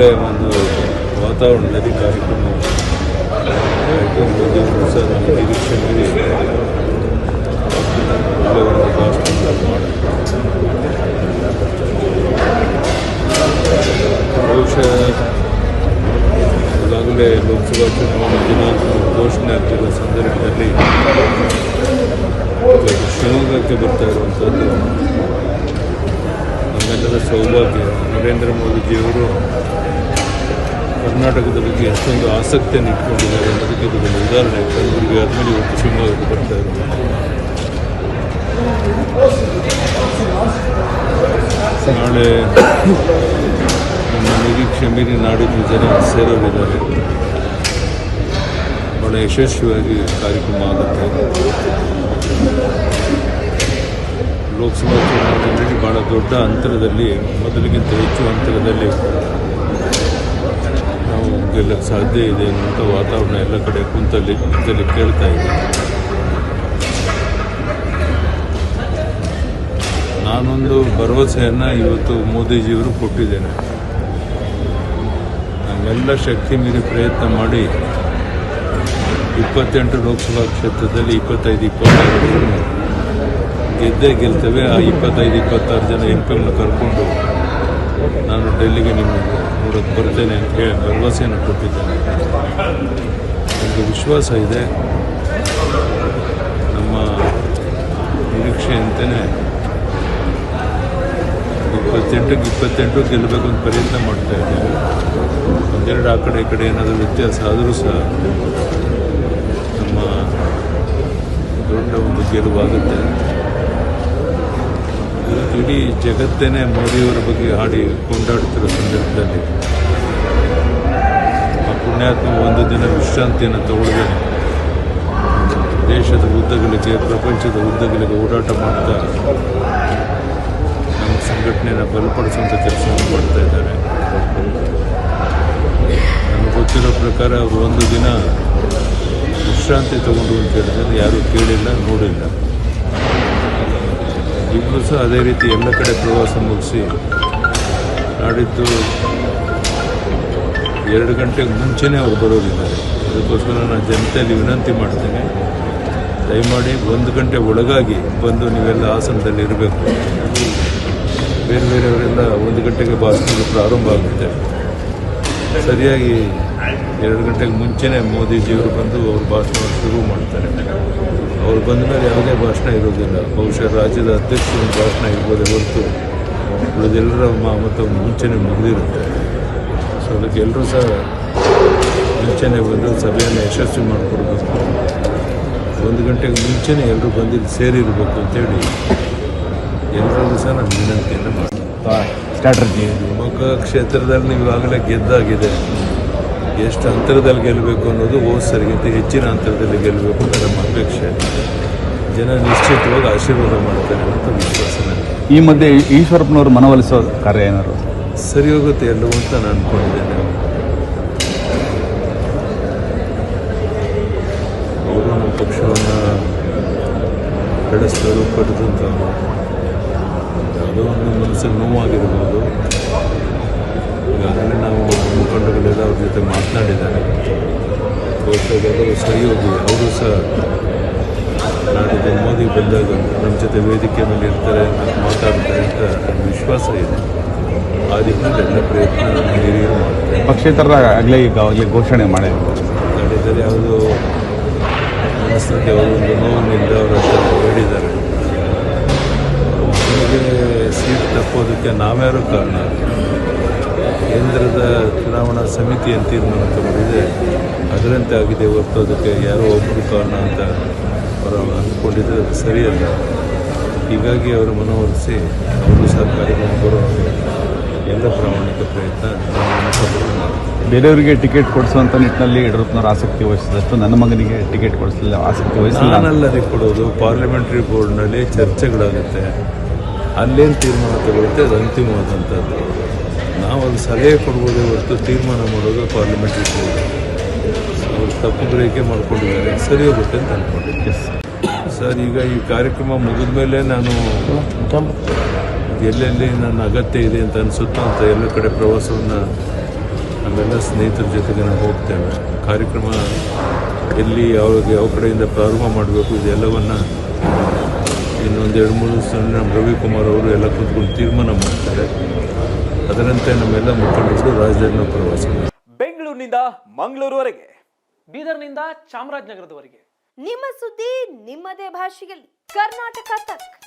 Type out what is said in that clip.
ಒಳ್ಳೆಯ ಒಂದು ವಾತಾವರಣದಲ್ಲಿ ಕಾರ್ಯಕ್ರಮ ಸಹ ಒಳ್ಳೆಯ ಒಂದು ಈಗಾಗಲೇ ಲೋಕಸಭಾ ಚುನಾವಣೆ ದಿನಾಂಕ ಘೋಷಣೆ ಆಗ್ತಿರೋ ಸಂದರ್ಭದಲ್ಲಿ ಶಿವಮೊಗ್ಗಕ್ಕೆ ಬರ್ತಾ ಇರುವಂಥದ್ದು. ನಮ್ಮೆಲ್ಲರ ಸೌಭಾಗ್ಯ. ನರೇಂದ್ರ ಮೋದಿಜಿಯವರು ಕರ್ನಾಟಕದ ಬಗ್ಗೆ ಎಷ್ಟೊಂದು ಆಸಕ್ತಿಯನ್ನು ಇಟ್ಕೊಂಡಿದ್ದಾರೆ ಅನ್ನೋದಕ್ಕೆ ಇದು ಒಂದು ಉದಾಹರಣೆ. ಕಲಬುರಗಿ ಆದಮೇಲೆ ಇವತ್ತು ಶಿವಮೊಗ್ಗಕ್ಕೆ ಬರ್ತಾ ಇರೋದು. ನಾಳೆ ನಮ್ಮ ನಿರೀಕ್ಷೆ ಮೀರಿ ನಾಡಿದ್ದು ಜನ ಸೇರೋರಿದ್ದಾರೆ. ಬಹಳ ಯಶಸ್ವಿಯಾಗಿ ಕಾರ್ಯಕ್ರಮ ಆಗುತ್ತೆ. ಲೋಕಸಭಾ ಚುನಾವಣೆಯಲ್ಲಿ ಭಾಳ ದೊಡ್ಡ ಅಂತರದಲ್ಲಿ, ಮೊದಲಿಗಿಂತ ಹೆಚ್ಚು ಅಂತರದಲ್ಲಿ ಗೆಲ್ಲಕ್ಕೆ ಸಾಧ್ಯ ಇದೆ ಅನ್ನುವಂಥ ವಾತಾವರಣ ಎಲ್ಲ ಕಡೆ ಕುಂತಲ್ಲಿ ಕುಂತಲ್ಲಿ ಕೇಳ್ತಾ ಇದೆ ನಾನೊಂದು ಭರವಸೆಯನ್ನು ಇವತ್ತು ಮೋದಿಜಿಯವರು ಕೊಟ್ಟಿದ್ದೇನೆ. ನಮ್ಮೆಲ್ಲ ಶಕ್ತಿ ಮೀರಿ ಪ್ರಯತ್ನ ಮಾಡಿ ಇಪ್ಪತ್ತೆಂಟು ಲೋಕಸಭಾ ಕ್ಷೇತ್ರದಲ್ಲಿ ಇಪ್ಪತ್ತೈದು, ಇಪ್ಪತ್ತಾರು ಜನ ಗೆದ್ದೇ ಗೆಲ್ತೇವೆ. ಆ ಇಪ್ಪತ್ತೈದು, ಇಪ್ಪತ್ತಾರು ಜನ ಎಂ ಪಿಗಳನ್ನ ಕರ್ಕೊಂಡು ನಾನು ಡೆಲ್ಲಿಗೆ ನಿಮಗೆ ನೋಡೋಕ್ಕೆ ಬರ್ತೇನೆ ಅಂತ ಹೇಳಿ ಭರವಸೆಯನ್ನು ಕೊಟ್ಟಿದ್ದೇನೆ. ನನಗೆ ವಿಶ್ವಾಸ ಇದೆ. ನಮ್ಮ ನಿರೀಕ್ಷೆಯಂತೆಯೇ ಇಪ್ಪತ್ತೆಂಟಕ್ಕೆ ಇಪ್ಪತ್ತೆಂಟು ಗೆಲ್ಲಬೇಕು ಅಂತ ಪ್ರಯತ್ನ ಮಾಡ್ತಾ ಇದ್ದೇವೆ ಒಂದೆರಡು ಆ ಕಡೆ ಈ ಕಡೆ ಏನಾದರೂ ವ್ಯತ್ಯಾಸ ಆದರೂ ಸಹ ನಮ್ಮ ದೊಡ್ಡ ಒಂದು ಗೆಲುವಾಗುತ್ತೆ. ಇಡೀ ಜಗತ್ತೇನೆ ಮೋದಿಯವರ ಬಗ್ಗೆ ಹಾಡಿ ಕೊಂಡಾಡ್ತಿರೋ ಸಂದರ್ಭದಲ್ಲಿ ಆ ಪುಣ್ಯಾತ್ಮ ಒಂದು ದಿನ ವಿಶ್ರಾಂತಿಯನ್ನು ತಗೊಳ್ಳದೆ ದೇಶದ ಉದ್ದಗಳಿಗೆ ಪ್ರಪಂಚದ ಉದ್ದಗಳಿಗೆ ಓಡಾಟ ಮಾಡ್ತಾ ನಮ್ಮ ಸಂಘಟನೆಯನ್ನು ಬಲಪಡಿಸುವಂಥ ಕೆಲಸವನ್ನು ಮಾಡ್ತಾ ಇದ್ದಾರೆ. ನನಗೆ ಗೊತ್ತಿರೋ ಪ್ರಕಾರ ಅವರು ಒಂದು ದಿನ ವಿಶ್ರಾಂತಿ ತಗೊಂಡು ಅಂತ ಹೇಳಿದ್ರೆ ಯಾರೂ ಕೇಳಿಲ್ಲ, ನೋಡಿಲ್ಲ. ಇಬ್ಬರು ಸಹ ಅದೇ ರೀತಿ ಎಲ್ಲ ಕಡೆ ಪ್ರವಾಸ ಮುಗಿಸಿ ನಾಡಿದ್ದು ಎರಡು ಗಂಟೆಗೆ ಮುಂಚೆನೇ ಅವ್ರು ಬರೋರಿದ್ದಾರೆ ಅದಕ್ಕೋಸ್ಕರ ನಾನು ಜನತೆಯಲ್ಲಿ ವಿನಂತಿ ಮಾಡ್ತೇನೆ. ದಯಮಾಡಿ ಒಂದು ಗಂಟೆ ಒಳಗಾಗಿ ಬಂದು ನೀವೆಲ್ಲ ಆಸನದಲ್ಲಿ ಇರಬೇಕು. ಬೇರೆ ಬೇರೆಯವರೆಲ್ಲ ಒಂದು ಗಂಟೆಗೆ ಭಾಷಣ ಪ್ರಾರಂಭ ಆಗುತ್ತೆ. ಸರಿಯಾಗಿ ಎರಡು ಗಂಟೆಗೆ ಮುಂಚೆನೇ ಮೋದಿಜಿಯವರು ಬಂದು ಅವ್ರ ಭಾಷಣ ಶುರು ಮಾಡ್ತಾರೆ. ಅವ್ರು ಬಂದ ಮೇಲೆ ಯಾವುದೇ ಭಾಷಣ ಇರೋದಿಲ್ಲ. ಬಹುಶಃ ರಾಜ್ಯದ ಅಧ್ಯಕ್ಷರ ಭಾಷಣ ಇರ್ಬೋದೇ ಹೊರತು ಉಳಿದೆಲ್ಲರ ಮತ್ತು ಮುಂಚೆನೇ ಮುಗಿದಿರುತ್ತೆ. ಸೊ ಅದಕ್ಕೆ ಎಲ್ಲರೂ ಸಹ ಮುಂಚೆನೇ ಬಂದು ಸಭೆಯನ್ನು ಯಶಸ್ವಿ ಮಾಡಿಕೊಡ್ಬೇಕು. ಒಂದು ಗಂಟೆಗೆ ಮುಂಚೆನೇ ಎಲ್ಲರೂ ಬಂದಿದ್ದು ಸೇರಿರಬೇಕು ಅಂತೇಳಿ ಎಲ್ಲರಲ್ಲೂ ಸಹ ನಾನು ವಿನಂತಿಯನ್ನು ಮಾಡ್ತೀನಿ. ಸ್ಟ್ರಾಟಜಿ ಶಿವಮೊಗ್ಗ ಕ್ಷೇತ್ರದಲ್ಲಿ ನೀವು ಈಗಾಗಲೇ ಗೆದ್ದಾಗಿದೆ. ಎಷ್ಟು ಅಂತರದಲ್ಲಿ ಗೆಲ್ಲಬೇಕು ಅನ್ನೋದು ಓ ಸರಿಗಿಂತ ಹೆಚ್ಚಿನ ಅಂತರದಲ್ಲಿ ಗೆಲ್ಲಬೇಕು ಅಂತ ನಮ್ಮ ಅಪೇಕ್ಷೆ ಜನ ನಿಶ್ಚಿತವಾಗಿ ಆಶೀರ್ವಾದ ಮಾಡ್ತಾರೆ ಅಂತ ವಿಶ್ವಾಸ ನನಗೆ ಈ ಮಧ್ಯೆ ಈಶ್ವರಪ್ಪನವರು ಮನವೊಲಿಸೋ ಕಾರ್ಯ ಏನಾರು ಸರಿ ಹೋಗುತ್ತೆ ಎಲ್ಲವೂ ಅಂತ ನಾನು ಅಂದ್ಕೊಂಡಿದ್ದೇನೆ ಅವರು ನಮ್ಮ ಪಕ್ಷವನ್ನು ಬೆಳೆಸಿದವರು ಪಡೆದಂಥವ್ರು ಯಾವುದೋ ಒಂದು ಮನಸ್ಸಿಗೆ ನೋವಾಗಿರ್ಬೋದು ಈಗಾಗಲೇ ನಾವು ಮುಖಂಡಗಳೆಲ್ಲ ಅವ್ರ ಜೊತೆ ಮಾತನಾಡಿದ್ದಾರೆ ಬಹುಶಃ ಸಹಯೋಗಿ ಅವರು ಸಹ ನಾಡಿದ್ದು ಮೋದಿ ಬಂದಾಗ ನಮ್ಮ ಜೊತೆ ವೇದಿಕೆ ಮೇಲೆ ಇರ್ತಾರೆ ಮಾತಾಡ್ತಾರೆ ಅಂತ ವಿಶ್ವಾಸ ಇದೆ ಆ ರೀತಿಯಲ್ಲಿ ಎಲ್ಲ ಪ್ರಯತ್ನ ಹಿರಿಯರು ಮಾಡ್ತಾರೆ. ಪಕ್ಷೇತರ ಆಗಲೇ ಈಗಾಗಲೇ ಘೋಷಣೆ ಮಾಡಿದ್ರು ನಡೆದರೆ ಅವರು ಮನಸ್ಸಿನಲ್ಲಿ ಅವರೊಂದು ನೋವಿನಿಂದ ಅವರು ಹೇಳಿದ್ದಾರೆ ನಮಗೆ ಸೀಟ್ ತಪ್ಪೋದಕ್ಕೆ ನಾವ್ಯಾರು ಕಾರಣ? ಕೇಂದ್ರದ ಚುನಾವಣಾ ಸಮಿತಿ ಅಂತ ತೀರ್ಮಾನ ತಗೊಂಡಿದೆ ಅದರಂತೆ ಆಗಿದೆ ಹೊರತು ಅದಕ್ಕೆ ಯಾರೋ ಒಬ್ಬರು ಕಾರಣ ಅಂತ ಅವರು ಅಂದ್ಕೊಂಡಿದ್ದು ಅದು ಸರಿಯಲ್ಲ. ಹೀಗಾಗಿ ಅವರು ಮನವೊಲಿಸಿ ಅವರು ಸಹ ಕಾರ್ಯಕ್ರಮ ಬರೋ ಎಲ್ಲ ಪ್ರಾಮಾಣಿಕ ಪ್ರಯತ್ನ ಬೇರೆಯವರಿಗೆ ಟಿಕೆಟ್ ಕೊಡಿಸುವಂಥ ನಿಟ್ಟಿನಲ್ಲಿ ಯಡಿಯೂರಪ್ಪನವರು ಆಸಕ್ತಿ ವಹಿಸಿದಷ್ಟು ನನ್ನ ಮಗನಿಗೆ ಟಿಕೆಟ್ ಕೊಡಿಸಲಿಲ್ಲ ಆಸಕ್ತಿ ವಹಿಸಿಲ್ಲ ನಾನಲ್ಲದೆ ಕೊಡೋದು ಪಾರ್ಲಿಮೆಂಟ್ರಿ ಬೋರ್ಡ್ನಲ್ಲಿ ಚರ್ಚೆಗಳಾಗುತ್ತೆ. ಅಲ್ಲೇನು ತೀರ್ಮಾನ ತಗೊಳುತ್ತೆ ಅದು ಅಂತಿಮವಾದಂಥದ್ದು. ಅದು ಸಲಹೆ ಕೊಡ್ಬೋದೇ ಹೊರತು ತೀರ್ಮಾನ ಮಾಡೋದು ಪಾರ್ಲಿಮೆಂಟ್ ಅವರು ತಪ್ಪು ಗ್ರಹಿಕೆ ಮಾಡ್ಕೊಂಡಿದ್ದಾರೆ. ಸರಿ ಹೋಗುತ್ತೆ ಅಂತ ಅನ್ಕೊಂಡಿದ್ದೆ ಸರ್ ಈಗ ಈ ಕಾರ್ಯಕ್ರಮ ಮುಗಿದ ಮೇಲೆ ನಾನು ಎಲ್ಲೆಲ್ಲಿ ನನ್ನ ಅಗತ್ಯ ಇದೆ ಅಂತ ಅನಿಸುತ್ತೋ ಅಂತ ಎಲ್ಲ ಕಡೆ ಪ್ರವಾಸವನ್ನು ನಾವೆಲ್ಲ ಸ್ನೇಹಿತರ ಜೊತೆಗೆ ನಾವು ಹೋಗ್ತೇವೆ ಕಾರ್ಯಕ್ರಮ ಎಲ್ಲಿ ಯಾವಾಗ ಯಾವ ಕಡೆಯಿಂದ ಪ್ರಾರಂಭ ಮಾಡಬೇಕು, ಇದೆಲ್ಲವನ್ನು ಇನ್ನೊಂದು ಎರಡು ಮೂರು ದಿವಸ ನಮ್ಮ ರವಿಕುಮಾರ್ ಅವರು ಎಲ್ಲ ಕೂತ್ಕೊಂಡು ತೀರ್ಮಾನ ಮಾಡ್ತಾರೆ. ಅದರಂತೆ ನಮ್ಮೆಲ್ಲ ಮುಖಂಡರು ರಾಜಧಾನಿನ ಪ್ರವಾಸ ಬೆಂಗಳೂರಿನಿಂದ ಮಂಗಳೂರುವರೆಗೆ ಬೀದರ್ನಿಂದ ಚಾಮರಾಜನಗರದವರೆಗೆ. ನಿಮ್ಮ ಸುದ್ದಿ ನಿಮ್ಮದೇ ಭಾಷೆಯಲ್ಲಿ. ಕರ್ನಾಟಕ ತಕ್.